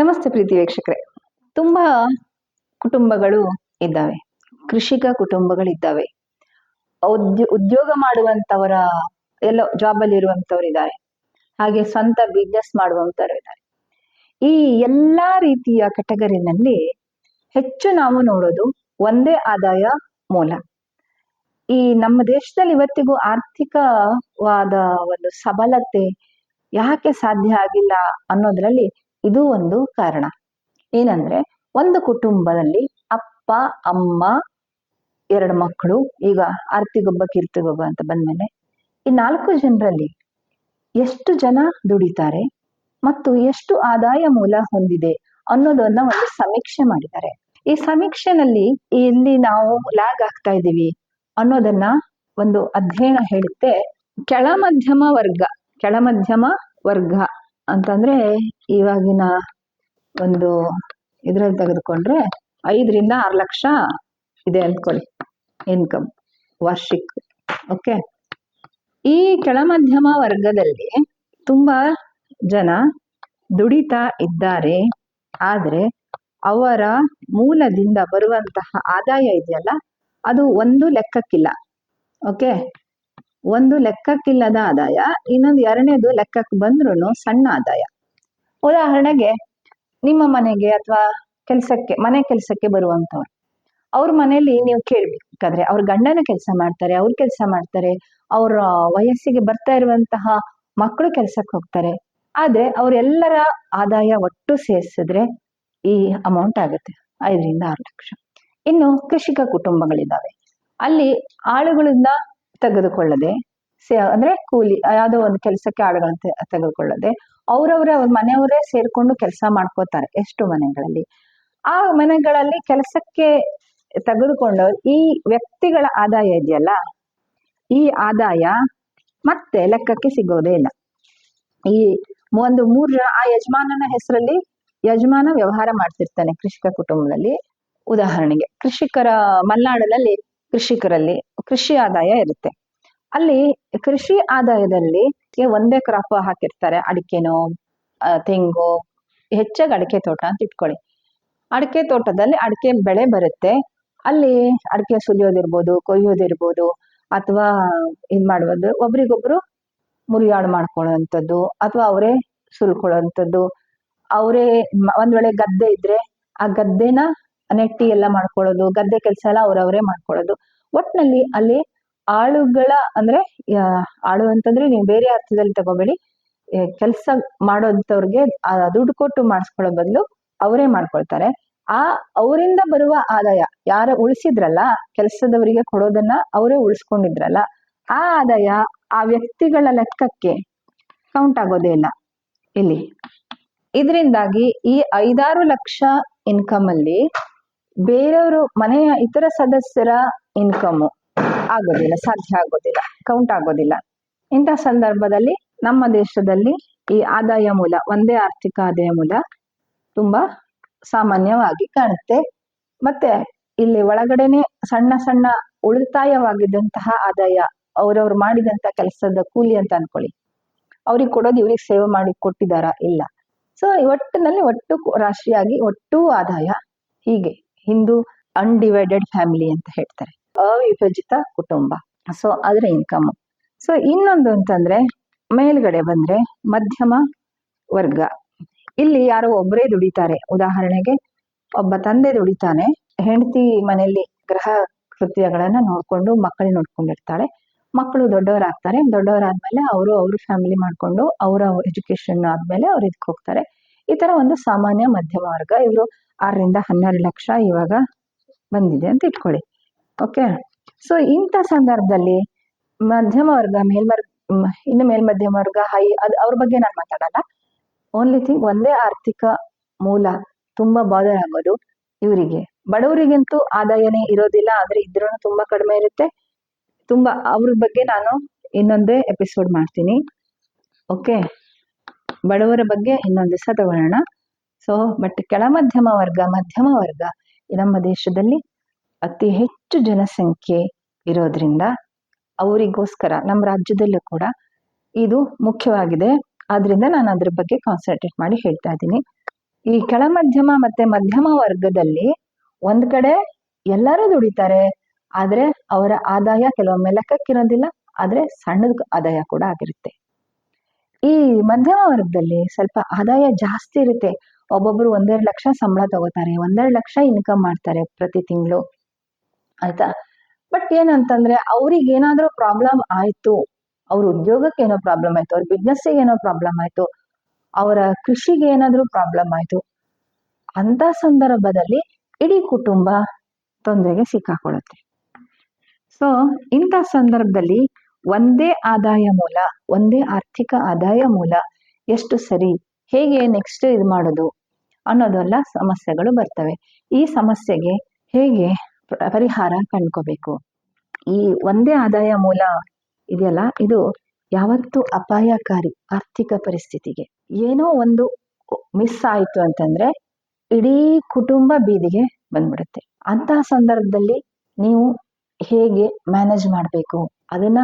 ನಮಸ್ತೆ ಪ್ರೀತಿ ವೀಕ್ಷಕರೇ. ತುಂಬಾ ಕುಟುಂಬಗಳು ಇದ್ದಾವೆ. ಕೃಷಿಕ ಕುಟುಂಬಗಳಿದ್ದಾವೆ. ಉದ್ಯೋ, ಉದ್ಯೋಗ ಮಾಡುವಂತವರ ಎಲ್ಲ ಜಾಬ್ ಅಲ್ಲಿ ಇರುವಂತವ್ರು ಇದ್ದಾರೆ. ಹಾಗೆ ಸ್ವಂತ ಬಿಸ್ನೆಸ್ ಮಾಡುವಂತವ್ರು ಇದ್ದಾರೆ. ಈ ಎಲ್ಲಾ ರೀತಿಯ ಕೆಟಗರಿನಲ್ಲಿ ಹೆಚ್ಚು ನಾವು ನೋಡೋದು ಒಂದೇ ಆದಾಯ ಮೂಲ. ಈ ನಮ್ಮ ದೇಶದಲ್ಲಿ ಇವತ್ತಿಗೂ ಆರ್ಥಿಕವಾದ ಒಂದು ಸಬಲತೆ ಯಾಕೆ ಸಾಧ್ಯ ಆಗಿಲ್ಲ ಅನ್ನೋದ್ರಲ್ಲಿ ಇದು ಒಂದು ಕಾರಣ. ಏನಂದ್ರೆ, ಒಂದು ಕುಟುಂಬದಲ್ಲಿ ಅಪ್ಪ, ಅಮ್ಮ, ಎರಡು ಮಕ್ಕಳು, ಈಗ ಆರ್ತಿಗೊಬ್ಬ ಕೀರ್ತಿಗೊಬ್ಬ ಅಂತ ಬಂದ್ಮೇಲೆ ಈ ನಾಲ್ಕು ಜನರಲ್ಲಿ ಎಷ್ಟು ಜನ ದುಡಿತಾರೆ ಮತ್ತು ಎಷ್ಟು ಆದಾಯ ಮೂಲ ಹೊಂದಿದೆ ಅನ್ನೋದನ್ನ ಒಂದು ಸಮೀಕ್ಷೆ ಮಾಡಿದ್ದಾರೆ. ಈ ಸಮೀಕ್ಷೆನಲ್ಲಿ ಇಲ್ಲಿ ನಾವು ಲ್ಯಾಗ್ ಆಗ್ತಾ ಇದ್ದೀವಿ ಅನ್ನೋದನ್ನ ಒಂದು ಅಧ್ಯಯನ ಹೇಳುತ್ತೆ ಕೆಳ ಮಧ್ಯಮ ವರ್ಗ ಕೆಳ ಮಧ್ಯಮ ವರ್ಗ. ಅಂತಂದ್ರೆ ಇವಾಗಿನ ಒಂದು ಇದ್ರಲ್ಲಿ ತೆಗೆದುಕೊಂಡ್ರೆ ಐದರಿಂದ ಆರು ಲಕ್ಷ ಇದೆ ಅಂದ್ಕೊಳ್ಳಿ ಇನ್ಕಮ್ ವಾರ್ಷಿಕ್ ಓಕೆ ಈ ಕೆಳ ಮಧ್ಯಮ ವರ್ಗದಲ್ಲಿ ತುಂಬಾ ಜನ ದುಡಿತಾ ಇದ್ದಾರೆ, ಆದರೆ ಅವರ ಮೂಲದಿಂದ ಬರುವಂತಹ ಆದಾಯ ಇದೆಯಲ್ಲ, ಅದು ಒಂದು ಲೆಕ್ಕಕ್ಕಿಲ್ಲ ಓಕೆ ಒಂದು ಲೆಕ್ಕಕ್ಕಿಲ್ಲದ ಆದಾಯ, ಇನ್ನೊಂದು ಎರಡನೇದು ಲೆಕ್ಕಕ್ಕೆ ಬಂದ್ರೂ ಸಣ್ಣ ಆದಾಯ. ಉದಾಹರಣೆಗೆ, ನಿಮ್ಮ ಮನೆಗೆ ಅಥವಾ ಕೆಲಸಕ್ಕೆ, ಮನೆ ಕೆಲಸಕ್ಕೆ ಬರುವಂಥವ್ರು. ಅವ್ರ ಮನೆಯಲ್ಲಿ ನೀವು ಕೇಳ್ಬೇಕಾದ್ರೆ, ಅವ್ರ ಗಂಡನ ಕೆಲಸ ಮಾಡ್ತಾರೆ, ಅವ್ರ ಕೆಲಸ ಮಾಡ್ತಾರೆ, ಅವ್ರ ವಯಸ್ಸಿಗೆ ಬರ್ತಾ ಇರುವಂತಹ ಮಕ್ಕಳು ಕೆಲ್ಸಕ್ಕೆ ಹೋಗ್ತಾರೆ. ಆದ್ರೆ ಅವರೆಲ್ಲರ ಆದಾಯ ಒಟ್ಟು ಸೇರಿಸಿದ್ರೆ ಈ ಅಮೌಂಟ್ ಆಗುತ್ತೆ, ಐದರಿಂದ ಆರು ಲಕ್ಷ. ಇನ್ನು ಕೃಷಿಕ ಕುಟುಂಬಗಳಿದ್ದಾವೆ. ಅಲ್ಲಿ ಆಳುಗಳಿಂದ ತೆಗೆದುಕೊಳ್ಳದೆ ಅಂದ್ರೆ ಕೂಲಿ, ಯಾವುದೋ ಒಂದು ಕೆಲಸಕ್ಕೆ ಆಳುಗಳನ್ನ ತೆ- ತೆಗೆದುಕೊಳ್ಳದೆ, ಅವರವರ ಮನೆಯವರೇ ಸೇರ್ಕೊಂಡು ಕೆಲಸ ಮಾಡ್ಕೋತಾರೆ ಎಷ್ಟು ಮನೆಗಳಲ್ಲಿ. ಆ ಮನೆಗಳಲ್ಲಿ ಕೆಲಸಕ್ಕೆ ತೆಗೆದುಕೊಂಡು ಈ ವ್ಯಕ್ತಿಗಳ ಆದಾಯ ಇದೆಯಲ್ಲ, ಈ ಆದಾಯ ಮತ್ತೆ ಲೆಕ್ಕಕ್ಕೆ ಸಿಗೋದೇ ಇಲ್ಲ. ಈ ಒಂದು ಮೂರ ಆ ಯಜಮಾನನ ಹೆಸರಲ್ಲಿ ಯಜಮಾನ ವ್ಯವಹಾರ ಮಾಡ್ತಿರ್ತಾನೆ ಕೃಷಿಕ ಕುಟುಂಬದಲ್ಲಿ. ಉದಾಹರಣೆಗೆ, ಕೃಷಿಕರ ಮಲೆನಾಡಿನಲ್ಲಿ ಕೃಷಿಕರಲ್ಲಿ ಕೃಷಿ ಆದಾಯ ಇರುತ್ತೆ. ಅಲ್ಲಿ ಕೃಷಿ ಆದಾಯದಲ್ಲಿ ಒಂದೇ ಕ್ರಾಪ್ ಹಾಕಿರ್ತಾರೆ. ಅಡಿಕೆನೋ ತೆಂಗು, ಹೆಚ್ಚಾಗಿ ಅಡಿಕೆ ತೋಟ ಅಂತ ಇಟ್ಕೊಳ್ಳಿ. ಅಡಿಕೆ ತೋಟದಲ್ಲಿ ಅಡಿಕೆ ಬೆಳೆ ಬರುತ್ತೆ. ಅಲ್ಲಿ ಅಡಿಕೆ ಸುಲಿಯೋದಿರ್ಬೋದು, ಕೊಯ್ಯೋದಿರ್ಬೋದು, ಅಥವಾ ಇದು ಮಾಡುವುದು ಒಬ್ರಿಗೊಬ್ರು ಮುರಿಯಾಡು ಮಾಡ್ಕೊಳ್ಳೋವಂಥದ್ದು, ಅಥವಾ ಅವರೇ ಸುಲ್ಕೊಳ್ಳೋವಂಥದ್ದು. ಅವರೇ ಒಂದ್ ವೇಳೆ ಗದ್ದೆ ಇದ್ರೆ ಆ ಗದ್ದೆನ ನೆಟ್ಟಿ ಎಲ್ಲ ಮಾಡ್ಕೊಳ್ಳೋದು, ಗದ್ದೆ ಕೆಲಸ ಎಲ್ಲ ಅವರವರೇ ಮಾಡ್ಕೊಳ್ಳೋದು. ಒಟ್ನಲ್ಲಿ ಅಲ್ಲಿ ಆಳುಗಳ ಅಂದ್ರೆ ಆಳು ಅಂತಂದ್ರೆ ನೀವು ಬೇರೆ ಅರ್ಥದಲ್ಲಿ ತಗೋಬೇಡಿ. ಕೆಲಸ ಮಾಡೋಂಥವ್ರಿಗೆ ಆ, ದುಡ್ಡು ಕೊಟ್ಟು ಮಾಡಿಸ್ಕೊಳ್ಳೋ ಬದಲು ಅವರೇ ಮಾಡ್ಕೊಳ್ತಾರೆ. ಆ, ಅವರಿಂದ ಬರುವ ಆದಾಯ ಯಾರ ಉಳಿಸಿದ್ರಲ್ಲ, ಕೆಲಸದವರಿಗೆ ಕೊಡೋದನ್ನ ಅವರೇ ಉಳಿಸ್ಕೊಂಡಿದ್ರಲ್ಲ, ಆ ಆದಾಯ ಆ ವ್ಯಕ್ತಿಗಳ ಲೆಕ್ಕಕ್ಕೆ ಕೌಂಟ್ ಆಗೋದೇ ಇಲ್ಲ. ಇಲ್ಲಿ. ಇದರಿಂದಾಗಿ ಈ ಐದಾರು ಲಕ್ಷ ಇನ್ಕಮ್ ಅಲ್ಲಿ ಬೇರೆಯವರು ಮನೆಯ ಇತರ ಸದಸ್ಯರ ಇನ್ಕಮ್ ಆಗೋದಿಲ್ಲ, ಸಾಧ್ಯ ಆಗೋದಿಲ್ಲ ಕೌಂಟ್ ಆಗೋದಿಲ್ಲ. ಇಂಥ ಸಂದರ್ಭದಲ್ಲಿ ನಮ್ಮ ದೇಶದಲ್ಲಿ ಈ ಆದಾಯ ಮೂಲ, ಒಂದೇ ಆರ್ಥಿಕ ಆದಾಯ ಮೂಲ ತುಂಬಾ ಸಾಮಾನ್ಯವಾಗಿ ಕಾಣುತ್ತೆ. ಮತ್ತೆ ಇಲ್ಲಿ ಒಳಗಡೆನೆ ಸಣ್ಣ ಸಣ್ಣ ಉಳಿತಾಯವಾಗಿದ್ದಂತಹ ಆದಾಯ, ಅವರವ್ರು ಮಾಡಿದಂತ ಕೆಲಸದ ಕೂಲಿ ಅಂತ ಅನ್ಕೊಳ್ಳಿ. ಅವ್ರಿಗೆ ಕೊಡೋದು ಇವ್ರಿಗೆ ಸೇವೆ ಮಾಡಿ ಕೊಟ್ಟಿದಾರ ಇಲ್ಲ? ಸೊ ಒಟ್ಟಿನಲ್ಲಿ ಒಟ್ಟು ರಾಶಿಯಾಗಿ ಒಟ್ಟು ಆದಾಯ ಹೀಗೆ. ಹಿಂದೂ ಅನ್ಡಿವೈಡೆಡ್ ಫ್ಯಾಮಿಲಿ ಅಂತ ಹೇಳ್ತಾರೆ. ಅವಿಭಜಿತ ಕುಟುಂಬ. ಸೊ ಅದರ ಇನ್ಕಮ್ ಸೊ ಇನ್ನೊಂದು ಅಂತಂದ್ರೆ, ಮೇಲ್ಗಡೆ ಬಂದ್ರೆ ಮಧ್ಯಮ ವರ್ಗ. ಇಲ್ಲಿ ಯಾರೋ ಒಬ್ಬರೇ ದುಡಿತಾರೆ. ಉದಾಹರಣೆಗೆ, ಒಬ್ಬ ತಂದೆ ದುಡಿತಾನೆ, ಹೆಂಡತಿ ಮನೆಯಲ್ಲಿ ಗ್ರಹ ಕೃತ್ಯಗಳನ್ನ ನೋಡ್ಕೊಂಡು ಮಕ್ಕಳು ನೋಡ್ಕೊಂಡಿರ್ತಾಳೆ. ಮಕ್ಕಳು ದೊಡ್ಡವರಾಗ್ತಾರೆ. ದೊಡ್ಡವರಾದ್ಮೇಲೆ ಅವರು ಅವ್ರ ಫ್ಯಾಮಿಲಿ ಮಾಡ್ಕೊಂಡು ಅವರ ಎಜುಕೇಶನ್ ಆದ್ಮೇಲೆ ಅವ್ರು ಇದಕ್ಕೆ ಹೋಗ್ತಾರೆ. ಈ ತರ ಒಂದು ಸಾಮಾನ್ಯ ಮಧ್ಯಮ ವರ್ಗ. ಇವರು ಆರರಿಂದ ಹನ್ನೆರಡು ಲಕ್ಷ ಇವಾಗ ಬಂದಿದೆ ಅಂತ ಇಟ್ಕೊಳ್ಳಿ. ಓಕೆ ಸೊ ಇಂಥ ಸಂದರ್ಭದಲ್ಲಿ ಮಧ್ಯಮ ವರ್ಗ ಮೇಲ್ಮರ್ ಇನ್ನು ಮೇಲ್ಮಧ್ಯಮ ವರ್ಗ ಹೈ ಅದು ಅವ್ರ ಬಗ್ಗೆ ನಾನು ಮಾತಾಡಲ್ಲ. ಓನ್ಲಿ ಥಿಂಗ್ ಒಂದೇ ಆರ್ಥಿಕ ಮೂಲ ತುಂಬಾ ಬಾದರ್ ಆಗೋದು ಇವರಿಗೆ. ಬಡವರಿಗಂತೂ ಆದಾಯನೇ ಇರೋದಿಲ್ಲ, ಆದರೆ ಇದ್ರೂ ತುಂಬಾ ಕಡಿಮೆ ಇರುತ್ತೆ. ತುಂಬಾ, ಅವ್ರ ಬಗ್ಗೆ ನಾನು ಇನ್ನೊಂದೇ ಎಪಿಸೋಡ್ ಮಾಡ್ತೀನಿ. ಓಕೆ ಬಡವರ ಬಗ್ಗೆ ಇನ್ನೊಂದು ದಿವಸ ತಗೊಳ್ಳೋಣ. ಸೊ ಬಟ್ ಕೆಳ ಮಧ್ಯಮ ವರ್ಗ ಮಧ್ಯಮ ವರ್ಗ ನಮ್ಮ ದೇಶದಲ್ಲಿ ಅತಿ ಹೆಚ್ಚು ಜನಸಂಖ್ಯೆ ಇರೋದ್ರಿಂದ ಅವರಿಗೋಸ್ಕರ ನಮ್ಮ ರಾಜ್ಯದಲ್ಲೂ ಕೂಡ ಇದು ಮುಖ್ಯವಾಗಿದೆ. ಆದ್ರಿಂದ ನಾನು ಅದ್ರ ಬಗ್ಗೆ ಕಾನ್ಸಂಟ್ರೇಟ್ ಮಾಡಿ ಹೇಳ್ತಾ ಇದ್ದೀನಿ. ಈ ಕೆಳ ಮಧ್ಯಮ ಮತ್ತೆ ಮಧ್ಯಮ ವರ್ಗದಲ್ಲಿ ಒಂದ್ ಕಡೆ ಎಲ್ಲರೂ ದುಡಿತಾರೆ. ಆದ್ರೆ ಅವರ ಆದಾಯ ಕೆಲವೊಮ್ಮೆ ಲೆಕ್ಕಕ್ಕಿರೋದಿಲ್ಲ, ಆದ್ರೆ ಸಣ್ಣದ ಆದಾಯ ಕೂಡ ಆಗಿರುತ್ತೆ. ಈ ಮಧ್ಯಮ ವರ್ಗದಲ್ಲಿ ಸ್ವಲ್ಪ ಆದಾಯ ಜಾಸ್ತಿ ಇರುತ್ತೆ. ಒಬ್ಬೊಬ್ರು ಒಂದೆರಡು ಲಕ್ಷ ಸಂಬಳ ತಗೋತಾರೆ, ಒಂದೆರಡು ಲಕ್ಷ ಇನ್ಕಮ್ ಮಾಡ್ತಾರೆ ಪ್ರತಿ ತಿಂಗಳು. ಆಯ್ತಾ? ಬಟ್ ಏನಂತಂದ್ರೆ ಅವ್ರಿಗೆ ಏನಾದರೂ ಪ್ರಾಬ್ಲಮ್ ಆಯ್ತು, ಅವ್ರ ಉದ್ಯೋಗಕ್ಕೆ ಏನೋ ಪ್ರಾಬ್ಲಮ್ ಆಯ್ತು, ಅವ್ರ ಬಿಸ್ನೆಸ್ಸಿಗೆ ಏನೋ ಪ್ರಾಬ್ಲಮ್ ಆಯ್ತು, ಅವರ ಕೃಷಿಗೆ ಏನಾದರೂ ಪ್ರಾಬ್ಲಮ್ ಆಯ್ತು ಅಂತ ಸಂದರ್ಭದಲ್ಲಿ ಇಡೀ ಕುಟುಂಬ ತೊಂದರೆಗೆ ಸಿಕ್ಕಾಕೊಳ್ಳುತ್ತೆ. ಸೊ ಇಂಥ ಸಂದರ್ಭದಲ್ಲಿ ಒಂದೇ ಆದಾಯ ಮೂಲ, ಒಂದೇ ಆರ್ಥಿಕ ಆದಾಯ ಮೂಲ ಎಷ್ಟು ಸರಿ? ಹೇಗೆ ನೆಕ್ಸ್ಟ್ ಇದು ಮಾಡೋದು? ಅನ್ನೋದೆಲ್ಲ ಸಮಸ್ಯೆಗಳು ಬರ್ತವೆ. ಈ ಸಮಸ್ಯೆಗೆ ಹೇಗೆ ಪರಿಹಾರ ಕಂಡ್ಕೋಬೇಕು? ಈ ಒಂದೇ ಆದಾಯ ಮೂಲ ಇದೆಯಲ್ಲ, ಇದು ಯಾವತ್ತೂ ಅಪಾಯಕಾರಿ ಆರ್ಥಿಕ ಪರಿಸ್ಥಿತಿಗೆ. ಏನೋ ಒಂದು ಮಿಸ್ ಆಯ್ತು ಅಂತಂದ್ರೆ ಇಡೀ ಕುಟುಂಬ ಬೀದಿಗೆ ಬಂದ್ಬಿಡುತ್ತೆ. ಅಂತಹ ಸಂದರ್ಭದಲ್ಲಿ ನೀವು ಹೇಗೆ ಮ್ಯಾನೇಜ್ ಮಾಡಬೇಕು? ಅದನ್ನ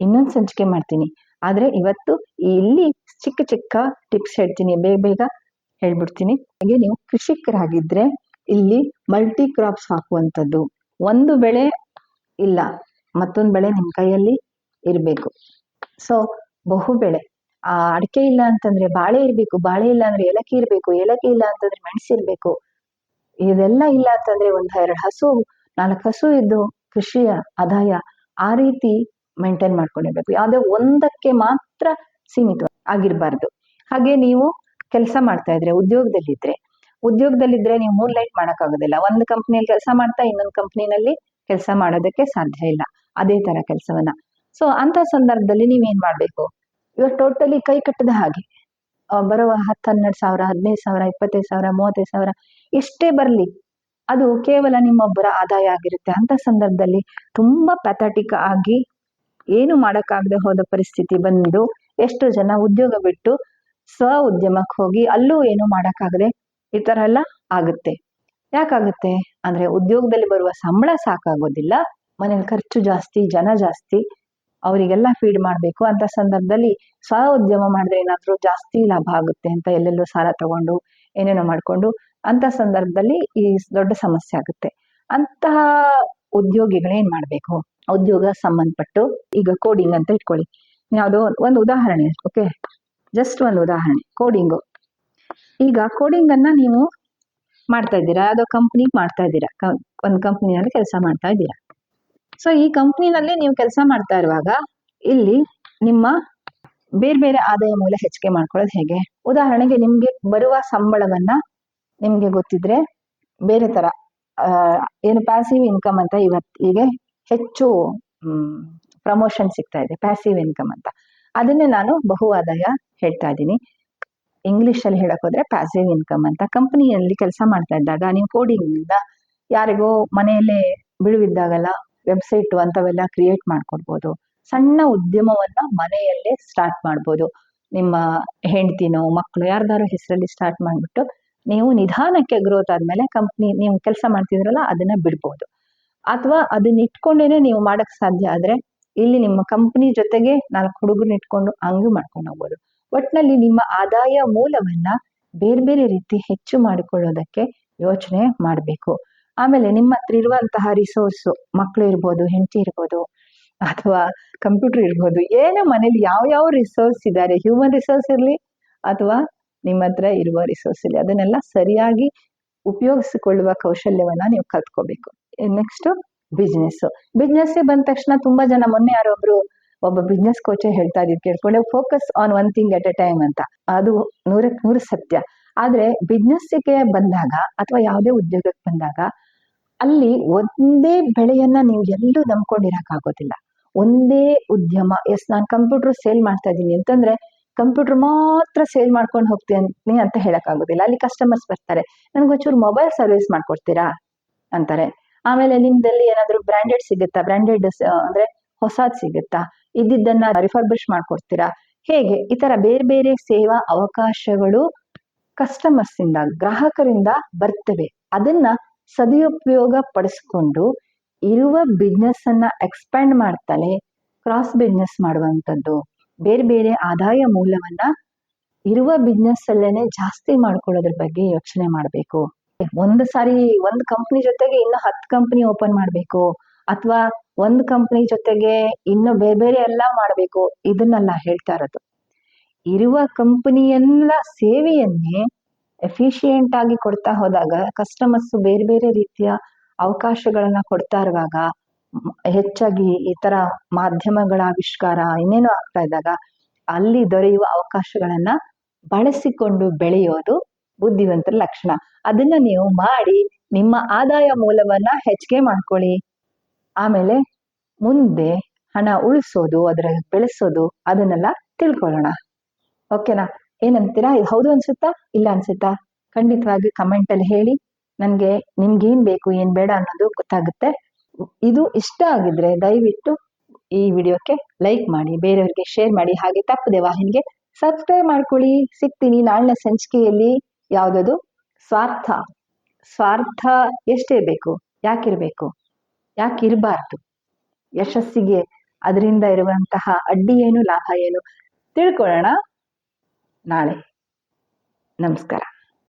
ಇನ್ನೊಂದು ಸಂಚಿಕೆ ಮಾಡ್ತೀನಿ. ಆದರೆ ಇವತ್ತು ಇಲ್ಲಿ ಚಿಕ್ಕ ಚಿಕ್ಕ ಟಿಪ್ಸ್ ಹೇಳ್ತೀನಿ. ಬೇಗ ಬೇಗ ಹೇಳ್ಬಿಡ್ತೀನಿ. ಹಾಗೆ ನೀವು ಕೃಷಿಕರಾಗಿದ್ರೆ ಇಲ್ಲಿ ಮಲ್ಟಿ ಕ್ರಾಪ್ಸ್ ಹಾಕುವಂಥದ್ದು. ಒಂದು ಬೆಳೆ ಇಲ್ಲ, ಮತ್ತೊಂದು ಬೆಳೆ ನಿಮ್ಮ ಕೈಯಲ್ಲಿ ಇರಬೇಕು. ಸೊ ಬಹು ಬೆಳೆ. ಆ, ಅಡಿಕೆ ಇಲ್ಲ ಅಂತಂದ್ರೆ ಬಾಳೆ ಇರಬೇಕು, ಬಾಳೆ ಇಲ್ಲ ಅಂದ್ರೆ ಏಲಕ್ಕಿ ಇರಬೇಕು, ಏಲಕ್ಕಿ ಇಲ್ಲ ಅಂತಂದ್ರೆ ಮೆಣಸಿರ್ಬೇಕು ಇದೆಲ್ಲ ಇಲ್ಲ ಅಂತಂದ್ರೆ ಒಂದ್ ಎರಡು ಹಸು, ನಾಲ್ಕು ಹಸು ಇದ್ದು ಕೃಷಿಯ ಆದಾಯ ಆ ರೀತಿ ಮೇಂಟೈನ್ ಮಾಡ್ಕೊಂಡಿರ್ಬೇಕು. ಯಾವುದೇ ಒಂದಕ್ಕೆ ಮಾತ್ರ ಸೀಮಿತ ಆಗಿರಬಾರ್ದು. ಹಾಗೆ ನೀವು ಕೆಲಸ ಮಾಡ್ತಾ ಇದ್ರೆ, ಉದ್ಯೋಗದಲ್ಲಿದ್ರೆ ಉದ್ಯೋಗದಲ್ಲಿದ್ರೆ ನೀವು ಮೂರ್ ಲೈಟ್ ಮಾಡೋಕ್ಕಾಗೋದಿಲ್ಲ. ಒಂದು ಕಂಪ್ನಿಯಲ್ಲಿ ಕೆಲಸ ಮಾಡ್ತಾ ಇನ್ನೊಂದು ಕಂಪ್ನಿನಲ್ಲಿ ಕೆಲಸ ಮಾಡೋದಕ್ಕೆ ಸಾಧ್ಯ ಇಲ್ಲ. ಅದೇ ತರ ಕೆಲಸವನ್ನ. ಸೊ ಅಂತ ಸಂದರ್ಭದಲ್ಲಿ ನೀವೇನ್ ಮಾಡ್ಬೇಕು? ಇವಾಗ ಟೋಟಲಿ ಕೈ ಕಟ್ಟದ ಹಾಗೆ ಬರುವ ಹತ್ತು ಹನ್ನೆರಡು ಸಾವಿರ, ಹದಿನೈದು ಸಾವಿರ, ಇಪ್ಪತ್ತೈದು ಸಾವಿರ, ಮೂವತ್ತೈದು ಸಾವಿರ, ಎಷ್ಟೇ ಬರಲಿ, ಅದು ಕೇವಲ ನಿಮ್ಮೊಬ್ಬರ ಆದಾಯ ಆಗಿರುತ್ತೆ. ಅಂತ ಸಂದರ್ಭದಲ್ಲಿ ತುಂಬಾ ಪ್ಯಾಥಟಿಕ್ ಆಗಿ ಏನು ಮಾಡೋಕ್ಕಾಗದೆ ಹೋದ ಪರಿಸ್ಥಿತಿ ಬಂದು, ಎಷ್ಟು ಜನ ಉದ್ಯೋಗ ಬಿಟ್ಟು ಸ್ವ ಉದ್ಯಮಕ್ಕೆ ಹೋಗಿ ಅಲ್ಲೂ ಏನು ಮಾಡೋಕ್ಕಾಗದೆ ಈ ಥರ ಎಲ್ಲ ಆಗುತ್ತೆ. ಯಾಕಾಗುತ್ತೆ? ಅಂದ್ರೆ ಉದ್ಯೋಗದಲ್ಲಿ ಬರುವ ಸಂಬಳ ಸಾಕಾಗೋದಿಲ್ಲ. ಮನೇಲಿ ಖರ್ಚು ಜಾಸ್ತಿ, ಜನ ಜಾಸ್ತಿ, ಅವರಿಗೆಲ್ಲ ಫೀಡ್ ಮಾಡಬೇಕು. ಅಂತ ಸಂದರ್ಭದಲ್ಲಿ ಸ್ವ ಉದ್ಯಮ ಮಾಡಿದ್ರೆ ಏನಾದರೂ ಜಾಸ್ತಿ ಲಾಭ ಆಗುತ್ತೆ ಅಂತ ಎಲ್ಲೆಲ್ಲೋ ಸಾಲ ತಗೊಂಡು, ಏನೇನೋ ಮಾಡ್ಕೊಂಡು ಅಂತ ಸಂದರ್ಭದಲ್ಲಿ ಈ ದೊಡ್ಡ ಸಮಸ್ಯೆ ಆಗುತ್ತೆ. ಅಂತಹ ಉದ್ಯೋಗಿಗಳೇನ್ ಮಾಡಬೇಕು? ಉದ್ಯೋಗ ಸಂಬಂಧಪಟ್ಟು ಈಗ ಕೋಡಿಂಗ್ ಅಂತ ಇಟ್ಕೊಳ್ಳಿ. ಯಾವುದೋ ಒಂದು ಉದಾಹರಣೆ ಓಕೆ ಜಸ್ಟ್ ಒಂದು ಉದಾಹರಣೆ ಕೋಡಿಂಗು ಈಗ ಕೋಡಿಂಗ್ ಅನ್ನ ನೀವು ಮಾಡ್ತಾ ಇದ್ದೀರಾ? ಯಾವುದೋ ಕಂಪ್ನಿ ಮಾಡ್ತಾ ಇದ್ದೀರಾ? ಒಂದು ಕಂಪ್ನಿಯಲ್ಲಿ ಕೆಲಸ ಮಾಡ್ತಾ ಇದ್ದೀರಾ? ಸೊ ಈ ಕಂಪ್ನಿನಲ್ಲಿ ನೀವು ಕೆಲಸ ಮಾಡ್ತಾ ಇರುವಾಗ ಇಲ್ಲಿ ನಿಮ್ಮ ಬೇರೆ ಬೇರೆ ಆದಾಯ ಮೂಲ ಹೆಚ್ಚಿಗೆ ಮಾಡ್ಕೊಳ್ಳೋದು ಹೇಗೆ? ಉದಾಹರಣೆಗೆ ನಿಮಗೆ ಬರುವ ಸಂಬಳವನ್ನ ನಿಮಗೆ ಗೊತ್ತಿದ್ರೆ ಬೇರೆ ತರ ಏನು ಪ್ಯಾಸಿವ್ ಇನ್ಕಮ್ ಅಂತ ಇವತ್ತು ಈಗ ಹೆಚ್ಚು ಪ್ರಮೋಷನ್ ಸಿಗ್ತಾ ಇದೆ ಪ್ಯಾಸಿವ್ ಇನ್ಕಮ್ ಅಂತ. ಅದನ್ನೇ ನಾನು ಬಹು ಆದಾಯ ಹೇಳ್ತಾ ಇದ್ದೀನಿ. ಇಂಗ್ಲಿಷ್ ಅಲ್ಲಿ ಹೇಳಕ್ ಹೋದ್ರೆ ಪ್ಯಾಸಿವ್ ಇನ್ಕಮ್ ಅಂತ. ಕಂಪನಿಯಲ್ಲಿ ಕೆಲಸ ಮಾಡ್ತಾ ಇದ್ದಾಗ ನೀವು ಕೋಡಿಂಗ್ ಇಂದ ಯಾರಿಗೋ ಮನೆಯಲ್ಲೇ ಬಿಡುವಿದ್ದಾಗಲ್ಲ ವೆಬ್ಸೈಟ್ ಅಂತವೆಲ್ಲ ಕ್ರಿಯೇಟ್ ಮಾಡ್ಕೊಡ್ಬೋದು. ಸಣ್ಣ ಉದ್ಯಮವನ್ನ ಮನೆಯಲ್ಲೇ ಸ್ಟಾರ್ಟ್ ಮಾಡ್ಬೋದು. ನಿಮ್ಮ ಹೆಂಡತಿನೋ, ಮಕ್ಕಳು, ಯಾರ್ದಾರು ಹೆಸರಲ್ಲಿ ಸ್ಟಾರ್ಟ್ ಮಾಡ್ಬಿಟ್ಟು ನೀವು ನಿಧಾನಕ್ಕೆ ಗ್ರೋತ್ ಆದ್ಮೇಲೆ ಕಂಪ್ನಿ ನೀವು ಕೆಲಸ ಮಾಡ್ತಿದ್ರಲ್ಲ, ಅದನ್ನ ಬಿಡ್ಬೋದು. ಅಥವಾ ಅದನ್ನ ಇಟ್ಕೊಂಡೇನೆ ನೀವು ಮಾಡಕ್ ಸಾಧ್ಯ ಆದ್ರೆ ಇಲ್ಲಿ ನಿಮ್ಮ ಕಂಪನಿ ಜೊತೆಗೆ ನಾಲ್ಕು ಹುಡುಗರನ್ನ ಇಟ್ಕೊಂಡು ಹಂಗೆ ಮಾಡ್ಕೊಂಡು ಹೋಗ್ಬೋದು. ಒಟ್ಟಿನಲ್ಲಿ ನಿಮ್ಮ ಆದಾಯ ಮೂಲವನ್ನ ಬೇರೆ ಬೇರೆ ರೀತಿ ಹೆಚ್ಚು ಮಾಡಿಕೊಳ್ಳೋದಕ್ಕೆ ಯೋಚನೆ ಮಾಡಬೇಕು. ಆಮೇಲೆ ನಿಮ್ಮ ಹತ್ರ ಇರುವಂತಹ ರಿಸೋರ್ಸ್ ಮಕ್ಕಳು ಇರ್ಬೋದು, ಹೆಂಡತಿ ಇರ್ಬೋದು, ಅಥವಾ ಕಂಪ್ಯೂಟರ್ ಇರ್ಬೋದು, ಏನೋ ಮನೇಲಿ ಯಾವ ಯಾವ ರಿಸೋರ್ಸ್ ಇದ್ದಾರೆ ಹ್ಯೂಮನ್ ರಿಸೋರ್ಸ್ ಇರಲಿ ಅಥವಾ ನಿಮ್ಮ ಹತ್ರ ಇರುವ ರಿಸೋರ್ಸ್ ಇರಲಿ, ಅದನ್ನೆಲ್ಲ ಸರಿಯಾಗಿ ಉಪಯೋಗಿಸಿಕೊಳ್ಳುವ ಕೌಶಲ್ಯವನ್ನ ನೀವು ಕಲ್ತ್ಕೋಬೇಕು. ನೆಕ್ಸ್ಟ್ ಬಿಸ್ನೆಸ್ ಬಿಸ್ನೆಸ್ ಬಂದ ತಕ್ಷಣ ತುಂಬಾ ಜನ, ಮೊನ್ನೆ ಯಾರೊಬ್ರು ಒಬ್ಬ ಬಿಸ್ನೆಸ್ ಕೋಚೇ ಹೇಳ್ತಾ ಇದ್ದೀವಿ ಕೇಳ್ಕೊಂಡೆ focus on one thing at a time ಅಂತ. ಅದು ನೂರಕ್ಕೆ ನೂರು ಸತ್ಯ. ಆದ್ರೆ ಬಿಸ್ನೆಸ್ಗೆ ಬಂದಾಗ ಅಥವಾ ಯಾವುದೇ ಉದ್ಯೋಗಕ್ಕೆ ಬಂದಾಗ ಅಲ್ಲಿ ಒಂದೇ ಬೆಳೆಯನ್ನ ನೀವು ಎಲ್ಲೂ ನಂಬ್ಕೊಂಡಿರಕ್ಕಾಗೋದಿಲ್ಲ ಒಂದೇ ಉದ್ಯಮ, ಎಸ್, ನಾನು ಕಂಪ್ಯೂಟರ್ ಸೇಲ್ ಮಾಡ್ತಾ ಇದ್ದೀನಿ. ಅಂತಂದ್ರೆ ಕಂಪ್ಯೂಟರ್ ಮಾತ್ರ ಸೇಲ್ ಮಾಡ್ಕೊಂಡು ಹೋಗ್ತೀನಿ ಅಂತ ಹೇಳಕ್ ಆಗೋದಿಲ್ಲ. ಅಲ್ಲಿ ಕಸ್ಟಮರ್ಸ್ ಬರ್ತಾರೆ. ನನ್ಗೆ ಒಂಚೂರು ಮೊಬೈಲ್ ಸರ್ವಿಸ್ ಮಾಡ್ಕೊಡ್ತೀರಾ? ಅಂತಾರೆ. ಆಮೇಲೆ ನಿಮ್ದಲ್ಲಿ ಏನಾದ್ರು ಬ್ರಾಂಡೆಡ್ ಸಿಗುತ್ತಾ? ಬ್ರಾಂಡೆಡ್ ಅಂದ್ರೆ ಹೊಸದ್ ಸಿಗುತ್ತಾ? ಇದ್ದಿದ್ದನ್ನ ರಿಫರ್ಬಿಶ್ ಮಾಡ್ಕೊಡ್ತೀರಾ? ಹೇಗೆ? ಈ ತರ ಬೇರೆ ಬೇರೆ ಸೇವಾ ಅವಕಾಶಗಳು ಕಸ್ಟಮರ್ಸ್ ಇಂದ, ಗ್ರಾಹಕರಿಂದ ಬರ್ತವೆ. ಅದನ್ನ ಸದುಪಯೋಗ ಪಡಿಸ್ಕೊಂಡು ಇರುವ ಬಿಸ್ನೆಸ್ ಅನ್ನ ಎಕ್ಸ್ಪ್ಯಾಂಡ್ ಮಾಡ್ತಲೇ ಕ್ರಾಸ್ ಬಿಸ್ನೆಸ್ ಮಾಡುವಂಥದ್ದು. ಬೇರೆ ಬೇರೆ ಆದಾಯ ಮೂಲವನ್ನ ಇರುವ ಬಿಸ್ನೆಸ್ ಅಲ್ಲೇನೆ ಜಾಸ್ತಿ ಮಾಡ್ಕೊಳ್ಳೋದ್ರ ಬಗ್ಗೆ ಯೋಚನೆ ಮಾಡಬೇಕು. ಒಂದು ಸಾರಿ ಒಂದು ಕಂಪ್ನಿ ಜೊತೆಗೆ ಇನ್ನು ಹತ್ತು ಕಂಪ್ನಿ ಓಪನ್ ಮಾಡಬೇಕು ಅಥವಾ ಒಂದು ಕಂಪ್ನಿ ಜೊತೆಗೆ ಇನ್ನು ಬೇರೆ ಬೇರೆ ಎಲ್ಲ ಮಾಡಬೇಕು ಇದನ್ನೆಲ್ಲ ಹೇಳ್ತಾ ಇರೋದು. ಇರುವ ಕಂಪನಿಯೆಲ್ಲ ಸೇವೆಯನ್ನೇ ಎಫಿಷಿಯೆಂಟ್ ಆಗಿ ಕೊಡ್ತಾ ಹೋದಾಗ ಕಸ್ಟಮರ್ಸ್ ಬೇರೆ ಬೇರೆ ರೀತಿಯ ಅವಕಾಶಗಳನ್ನ ಕೊಡ್ತಾ ಇರುವಾಗ, ಹೆಚ್ಚಾಗಿ ಈ ತರ ಮಾಧ್ಯಮಗಳ ಆವಿಷ್ಕಾರ ಇನ್ನೇನು ಆಗ್ತಾ ಇದ್ದಾಗ ಅಲ್ಲಿ ದೊರೆಯುವ ಅವಕಾಶಗಳನ್ನ ಬಳಸಿಕೊಂಡು ಬೆಳೆಯೋದು ಬುದ್ಧಿವಂತರ ಲಕ್ಷಣ. ಅದನ್ನ ನೀವು ಮಾಡಿ ನಿಮ್ಮ ಆದಾಯ ಮೂಲವನ್ನ ಹೆಚ್ಚಿಗೆ ಮಾಡ್ಕೊಳ್ಳಿ. ಆಮೇಲೆ ಮುಂದೆ ಹಣ ಉಳಿಸೋದು ಅದರ ಬೆಳೆಸೋದು, ಅದನ್ನೆಲ್ಲ ತಿಳ್ಕೊಳ್ಳೋಣ. ಓಕೆನಾ ಏನಂತೀರಾ? ಇದು ಹೌದು ಅನ್ಸುತ್ತಾ? ಇಲ್ಲ ಅನ್ಸುತ್ತಾ? ಖಂಡಿತವಾಗಿ ಕಮೆಂಟ್ ಅಲ್ಲಿ ಹೇಳಿ. ನನಗೆ ನಿಮ್ಗೆ ಏನ್ ಬೇಕು, ಏನ್ ಬೇಡ ಅನ್ನೋದು ಗೊತ್ತಾಗುತ್ತೆ. ಇದು ಇಷ್ಟ ಆಗಿದ್ರೆ ದಯವಿಟ್ಟು ಈ ವಿಡಿಯೋಕ್ಕೆ ಲೈಕ್ ಮಾಡಿ, ಬೇರೆಯವರಿಗೆ ಶೇರ್ ಮಾಡಿ. ಹಾಗೆ ತಪ್ಪದೆ ವಾಹಿನಿಗೆ ಸಬ್ಸ್ಕ್ರೈಬ್ ಮಾಡ್ಕೊಳ್ಳಿ. ಸಿಗ್ತೀನಿ ನಾಳಿನ ಸಂಚಿಕೆಯಲ್ಲಿ. ಯಾವುದದು? ಸ್ವಾರ್ಥ. ಸ್ವಾರ್ಥ ಎಷ್ಟೇ ಬೇಕು, ಯಾಕಿರಬೇಕು? ಯಾಕಿರಬಾರ್ದು? ಯಶಸ್ಸಿಗೆ ಅದರಿಂದ ಇರುವಂತಹ ಅಡ್ಡಿ ಏನು, ಲಾಭ ಏನು ತಿಳ್ಕೊಳ್ಳೋಣ ನಾಳೆ. ನಮಸ್ಕಾರ.